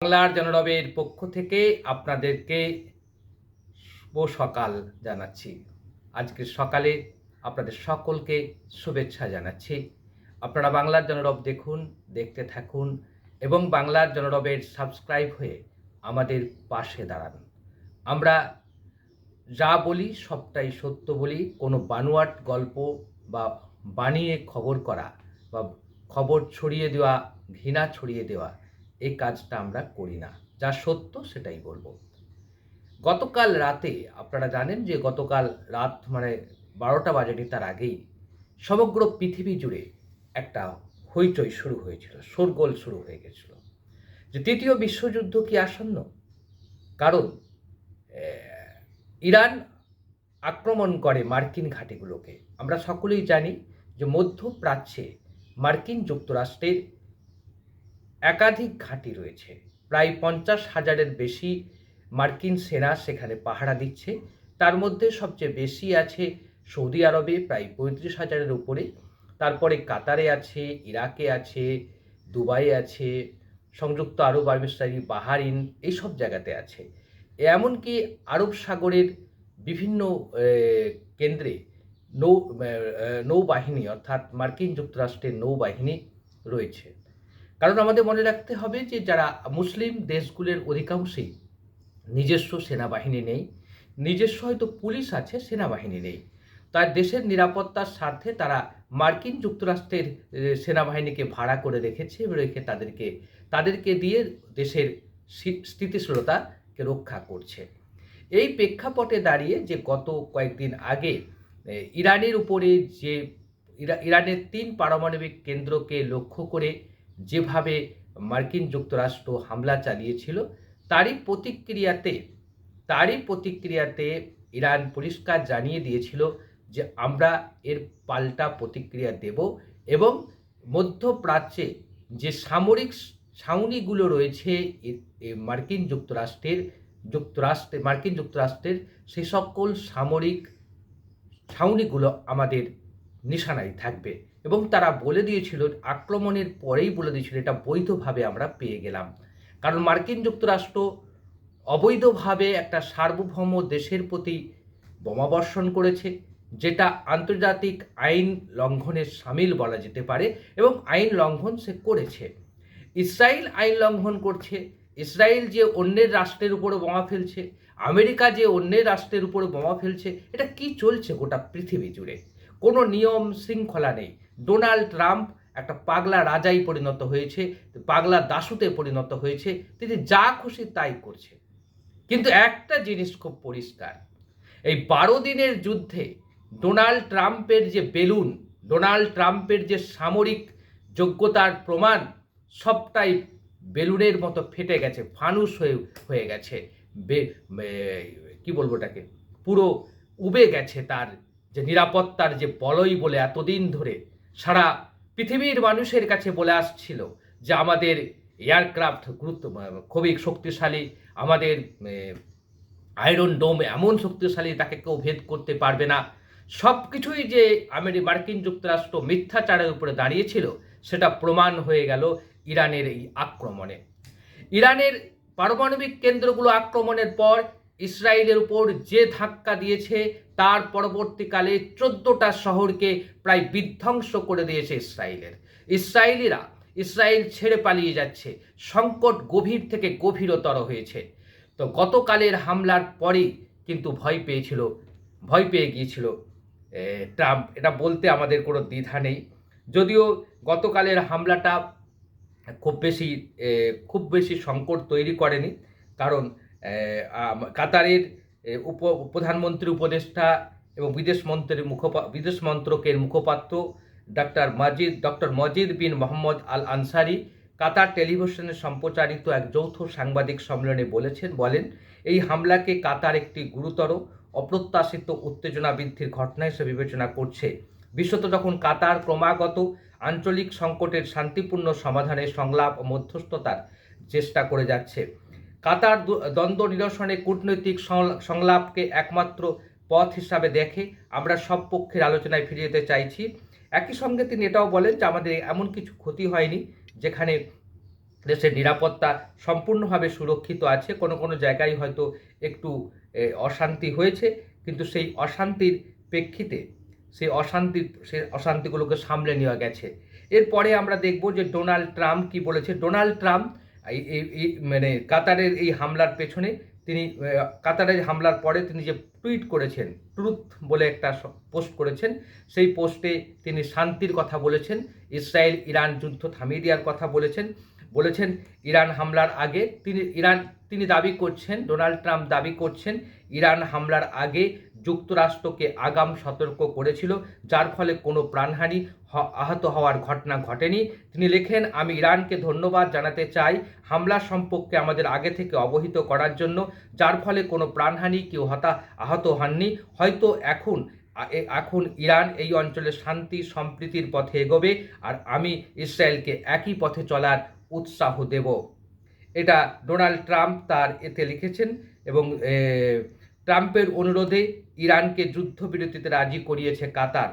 বাংলার জনরবের পক্ষ থেকে আপনাদেরকে শুভ সকাল জানাচ্ছি। আজকের সকালে আপনাদের সকলকে শুভেচ্ছা জানাচ্ছি। আপনারা বাংলার জনরব দেখুন, দেখতে থাকুন এবং বাংলার জনরবের সাবস্ক্রাইব হয়ে আমাদের পাশে দাঁড়ান। আমরা যা বলি সবটাই সত্য বলি, কোনো বানোয়াট গল্প বা বানিয়ে খবর করা বা খবর ছড়িয়ে দেওয়া, ঘৃণা ছড়িয়ে দেওয়া এই কাজটা আমরা করি না। যা সত্য সেটাই বলব। গতকাল রাতে, আপনারা জানেন যে গতকাল রাত মানে বারোটা বাজেনি, তার আগেই সমগ্র পৃথিবী জুড়ে একটা হইচই শুরু হয়েছিল, শোরগোল শুরু হয়ে গেছিল। যে তৃতীয় বিশ্বযুদ্ধ কি আসন্ন? কারণ ইরান আক্রমণ করে মার্কিন ঘাঁটিগুলোকে। আমরা সকলেই জানি যে মধ্যপ্রাচ্যে মার্কিন যুক্তরাষ্ট্রের একাধিক ঘাঁটি রয়েছে। প্রায় পঞ্চাশ হাজারের বেশি মার্কিন সেনা সেখানে পাহারা দিচ্ছে। তার মধ্যে সবচেয়ে বেশি আছে সৌদি আরবে, প্রায় পঁয়ত্রিশ হাজারের উপরে। তারপরে কাতারে আছে, ইরাকে আছে দুবাই আছে, সংযুক্ত আরব আমিরাত বাহারিন, এইসব জায়গাতে আছে। এমনকি আরব সাগরের বিভিন্ন কেন্দ্রে নৌ নৌবাহিনী, অর্থাৎ মার্কিন যুক্তরাষ্ট্রের নৌবাহিনী রয়েছে। কারণ আমাদের মনে রাখতে হবে যে যারা মুসলিম দেশগুলোর অধিকাংশেই নিজস্ব সেনাবাহিনী নেই, নিজস্ব হয়তো পুলিশ আছে, সেনাবাহিনী নেই। তার দেশের নিরাপত্তার স্বার্থে তারা মার্কিন যুক্তরাষ্ট্রের সেনাবাহিনীকে ভাড়া করে রেখেছে রেখে তাদেরকে তাদেরকে দিয়ে দেশের স্থিতিশীলতাকে রক্ষা করছে। এই প্রেক্ষাপটে দাঁড়িয়ে যে গত কয়েকদিন আগে ইরানের উপরে যে, ইরা- ইরানের তিন পারমাণবিক কেন্দ্রকে লক্ষ্য করে যেভাবে মার্কিন যুক্তরাষ্ট্র হামলা চালিয়েছিল, তারই প্রতিক্রিয়াতে তারই প্রতিক্রিয়াতে ইরান পরিষ্কার জানিয়ে দিয়েছিল যে আমরা এর পাল্টা প্রতিক্রিয়া দেব এবং মধ্যপ্রাচ্যে যে সামরিক ছাউনিগুলো রয়েছে মার্কিন যুক্তরাষ্ট্রের, যুক্তরাষ্ট্রে, মার্কিন যুক্তরাষ্ট্রের সে সকল সামরিক ছাউনিগুলো আমাদের নিশানায় থাকবে। এবং তারা বলে দিয়েছিল, আক্রমণের পরেই বলে দিয়েছিল, এটা বৈধভাবে আমরা পেয়ে গেলাম। কারণ মার্কিন যুক্তরাষ্ট্র অবৈধভাবে একটা সার্বভৌম দেশের প্রতি বোমাবর্ষণ করেছে, যেটা আন্তর্জাতিক আইন লঙ্ঘনের সামিল বলা যেতে পারে এবং আইন লঙ্ঘন সে করেছে। ইসরায়েল আইন লঙ্ঘন করছে, ইসরায়েল যে অন্যের রাষ্ট্রের উপরে বোমা ফেলছে, আমেরিকা যে অন্যের রাষ্ট্রের উপরে বোমা ফেলছে, এটা কি চলছে গোটা পৃথিবী জুড়ে? কোনো নিয়ম শৃঙ্খলা নেই। ডোনাল্ড ট্রাম্প একটা পাগলা রাজাই পরিণত হয়েছে, পাগলা দাসুতে পরিণত হয়েছে, তিনি যা খুশি তাই করছে। কিন্তু একটা জিনিস খুব পরিষ্কার, এই বারো দিনের যুদ্ধে ডোনাল্ড ট্রাম্পের যে বেলুন, ডোনাল্ড ট্রাম্পের যে সামরিক যোগ্যতার প্রমাণ, সবটাই বেলুনের মতো ফেটে গেছে, ফানুস হয়ে হয়ে গেছে কি বলব এটাকে পুরো উবে গেছে তার যে নিরাপত্তার যে বলয় বলে এতদিন ধরে। সারা পৃথিবীর মানুষের কাছে বলে আসছিল যে আমাদের এয়ারক্রাফট গুরুত্ব, খুবই শক্তিশালী, আমাদের আয়রন ডোম এমন শক্তিশালী, তাকে কেউ ভেদ করতে পারবে না। সব কিছুই যে আমেরি, মার্কিন যুক্তরাষ্ট্র মিথ্যাচারের উপরে দাঁড়িয়েছিল, সেটা প্রমাণ হয়ে গেল ইরানের এই আক্রমণে। ইরানের পারমাণবিক কেন্দ্রগুলো আক্রমণের পর ইসরায়েলের উপর যে ধাক্কা দিয়েছে, তার পরবর্তীকালে চোদ্দোটা শহরকে প্রায় বিধ্বংস করে দিয়েছে ইসরায়েলের। ইসরায়েলিরা ইসরায়েল ছেড়ে পালিয়ে যাচ্ছে, সংকট গভীর থেকে গভীরতর হয়েছে। তো গতকালের হামলার পরেই কিন্তু ভয় পেয়েছিল, ভয় পেয়ে গিয়েছিল ট্রাম্প। এটা বলতে আমাদের কোনো দ্বিধা নেই। যদিও গতকালের হামলাটা খুব বেশি খুব বেশি সংকট তৈরি করেনি, কারণ কাতারের উপ, প্রধানমন্ত্রী, উপদেষ্টা এবং বিদেশ মন্ত্রীর মুখপা, বিদেশ মন্ত্রকের মুখপাত্র doctor Majed doctor Majed bin Mohammed Al Ansari Qatar টেলিভিশনে সম্প্রচারিত এক যৌথ সাংবাদিক সম্মেলনে বলেছেন, বলেন, এই হামলাকে কাতার একটি গুরুতর, অপ্রত্যাশিত উত্তেজনা বৃদ্ধির ঘটনা হিসেবে বিবেচনা করছে। বিশ্বত যখন কাতার ক্রমাগত আঞ্চলিক সংকটের শান্তিপূর্ণ সমাধানে সংলাপ ও মধ্যস্থতার চেষ্টা করে যাচ্ছে। কাতার দ্বন্দ্ব নিরসনে কূটনৈতিক সংলা- সংলাপকে একমাত্র পথ হিসাবে দেখে আমরা সব পক্ষের আলোচনায় ফিরে যেতে চাইছি। একই সঙ্গে তিনি এটাও বলেন যে আমাদের এমন কিছু ক্ষতি হয়নি যেখানে দেশের নিরাপত্তা সম্পূর্ণভাবে সুরক্ষিত আছে। কোনো কোনো জায়গায় হয়তো একটু অশান্তি হয়েছে, কিন্তু সেই অশান্তির প্রেক্ষিতে সেই অশান্তি, সেই অশান্তিগুলোকে সামলে নেওয়া গেছে। এরপরে আমরা দেখব যে ডোনাল্ড ট্রাম্প কি বলেছে। ডোনাল্ড ট্রাম্প এই মানে কাতারের এই হামলার পেছনে তিনি কাতারের হামলার পরে তিনি যে টুইট করেছেন, ট্রুথ বলে একটা পোস্ট করেছেন, সেই পোস্টে তিনি শান্তির কথা বলেছেন ইসরায়েল ইরান যুদ্ধ থামিয়ে দেওয়ার কথা বলেছেন বলেছেন, ইরান হামলার আগে তিনি, ইরান, তিনি দাবি করছেন, ডোনাল্ড ট্রাম্প দাবি করছেন, ইরান হামলার আগে যুক্তরাষ্ট্রকে আগাম সতর্ক করেছিল, যার ফলে কোনো প্রাণহানি আহত হওয়ার ঘটনা ঘটেনি। তিনি লেখেন, আমি ইরানকে ধন্যবাদ জানাতে চাই হামলা সম্পর্কে আমাদের আগে থেকে অবহিত করার জন্য, যার ফলে কোনো প্রাণহানি কেউ হতা, আহত হননি। হয়তো এখন এখন ইরান এই অঞ্চলে শান্তি, সম্প্রীতির পথে এগোবে, আর আমি ইসরায়েলকে একই পথে চলার উৎসাহ দেব। এটা ডোনাল্ড ট্রাম্প তার এতে লিখেছেন এবং ট্রাম্পের অনুরোধে ইরানকে যুদ্ধবিরতিতে রাজি করিয়েছে কাতার।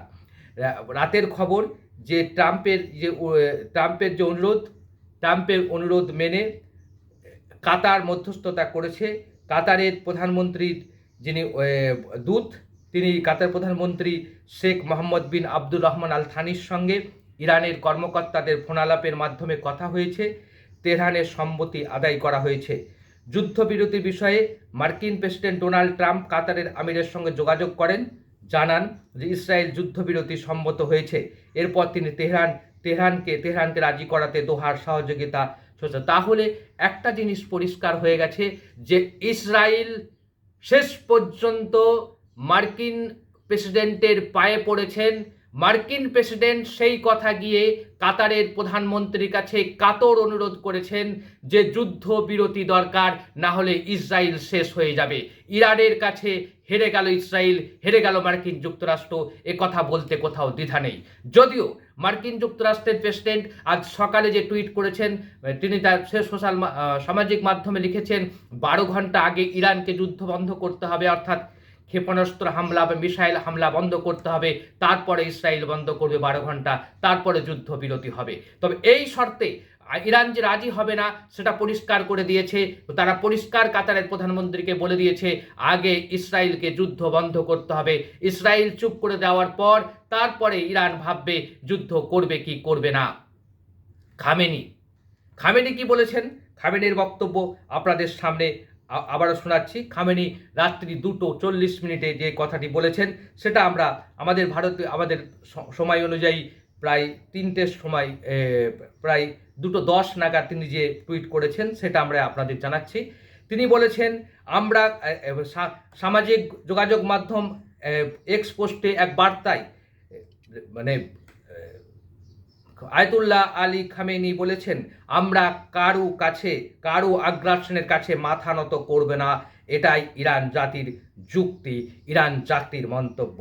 রাতের খবর যে ট্রাম্পের যে ট্রাম্পের যে অনুরোধ, ট্রাম্পের অনুরোধ মেনে কাতার মধ্যস্থতা করেছে কাতারের প্রধানমন্ত্রীর যিনি দূত, তিনি কাতার প্রধানমন্ত্রী শেখ মোহাম্মদ বিন আব্দুর রহমান আল থানির সঙ্গে ইরানের কর্মকর্তাদের ফোনালাপের মাধ্যমে কথা হয়েছে, তেহরানের সম্মতি আদায় করা হয়েছে যুদ্ধবিরতি বিষয়ে মার্কিন প্রেসিডেন্ট ডোনাল্ড ট্রাম্প কাতারের আমিরের সঙ্গে যোগাযোগ করেন, জানান যে ইসরায়েল যুদ্ধবিরতি সম্মত হয়েছে এরপর তিনি তেহরান, তেহরানকে তেহরানকে রাজি করাতে দোহার সহযোগিতা। তাহলে একটা জিনিস পরিষ্কার হয়ে গেছে যে ইসরায়েল শেষ পর্যন্ত মার্কিন প্রেসিডেন্টের পায়ে পড়েছেন মার্কিন প্রেসিডেন্ট সেই কথা গিয়ে কাতারের প্রধানমন্ত্রীর কাছে কাতর অনুরোধ করেছেন যে যুদ্ধ বিরতি দরকার, না হলে ইসরায়েল শেষ হয়ে যাবে। ইরানের কাছে হেরে গেল ইসরায়েল, হেরে গেল মার্কিন যুক্তরাষ্ট্র, এ কথা বলতে কোথাও দ্বিধা নেই। যদিও মার্কিন যুক্তরাষ্ট্রের প্রেসিডেন্ট আজ সকালে যে টুইট করেছেন, তিনি তার সোশ্যাল সামাজিক মাধ্যমে লিখেছেন, বারো ঘণ্টা আগে ইরানকে যুদ্ধ বন্ধ করতে হবে। অর্থাৎ ক্ষেপণাস্ত্র হামলা বা মিসাইল হামলা বন্ধ করতে হবে, তারপরে ইসরায়েল বন্ধ করবে বারো ঘণ্টা, তারপরে যুদ্ধ বিরতি হবে। তবে এই শর্তে ইরান যে রাজি হবে না, সেটা পরিষ্কার করে দিয়েছে। তারা পরিষ্কার কাতারের প্রধানমন্ত্রীকে বলে দিয়েছে, আগে ইসরায়েলকে যুদ্ধ বন্ধ করতে হবে। ইসরায়েল চুপ করে দেওয়ার পর তারপরে ইরান ভাববে যুদ্ধ করবে কি করবে না। খামেনি খামেনি কি বলেছেন? খামেনির বক্তব্য আপনাদের সামনে আবারও শোনাচ্ছি, খামেনি রাত্রি দুটো চল্লিশ মিনিটে যে কথাটি বলেছেন, সেটা আমরা আমাদের ভারতে, আমাদের সময় অনুযায়ী প্রায় তিনটের সময় প্রায় দুটো দশ নাগাদ তিনি যে টুইট করেছেন, সেটা আমরা আপনাদের জানাচ্ছি। তিনি বলেছেন, আমরা সামাজিক যোগাযোগ মাধ্যম এক্স পোস্টে এক বার্তায় মানে আয়তুল্লাহ আলী খামেনি বলেছেন, আমরা কারু কাছে, কারু আগ্রাসনের কাছে মাথা নত করবে না। এটাই ইরান জাতির যুক্তি, ইরান জাতির মন্তব্য,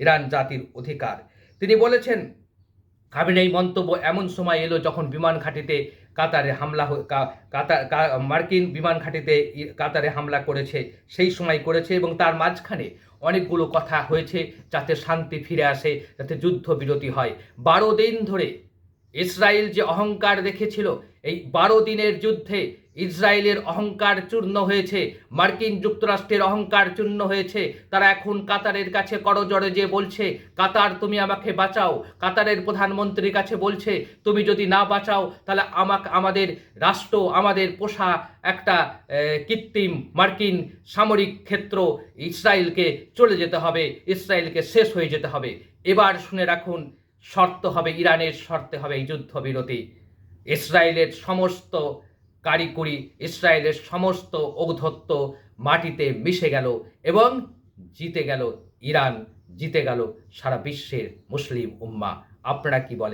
ইরান জাতির অধিকার। তিনি বলেছেন, খামেনি, এই মন্তব্য এমন সময় এলো যখন বিমান ঘাঁটিতে কাতারে হামলা কাতার মার্কিন বিমান ঘাঁটিতে কাতারে হামলা করেছে। সেই সময় করেছে এবং তার মাঝখানে অনেকগুলো কথা হয়েছে যাতে শান্তি ফিরে আসে, যাতে যুদ্ধ বিরতি হয়। বারো দিন ধরে ইসরায়েল যে অহংকার দেখেছিল, এই বারো দিনের যুদ্ধে ইসরায়েলের অহংকার চূর্ণ হয়েছে, মার্কিন যুক্তরাষ্ট্রের অহংকার চূর্ণ হয়েছে, তারা এখন কাতারের কাছে করজোড়ে যে বলছে, কাতার, তুমি আমাকে বাঁচাও। কাতারের প্রধানমন্ত্রীর কাছে বলছে, তুমি যদি না বাঁচাও, তাহলে আমাকে আমাদের রাষ্ট্র, আমাদের পোষা একটা কৃত্রিম মার্কিন সামরিক ক্ষেত্র ইসরায়েলকে চলে যেতে হবে ইসরায়েলকে শেষ হয়ে যেতে হবে। এবার শুনে রাখুন শর্ত হবে, ইরানের শর্তে হবে এই যুদ্ধবিরতি। ইসরায়েলের সমস্ত কারিকুরি, ইসরায়েলের সমস্ত ঔদ্ধত্য মাটিতে মিশে গেল এবং জিতে গেল ইরান, জিতে গেল সারা বিশ্বের মুসলিম উম্মা। আপনারা কি বলেন?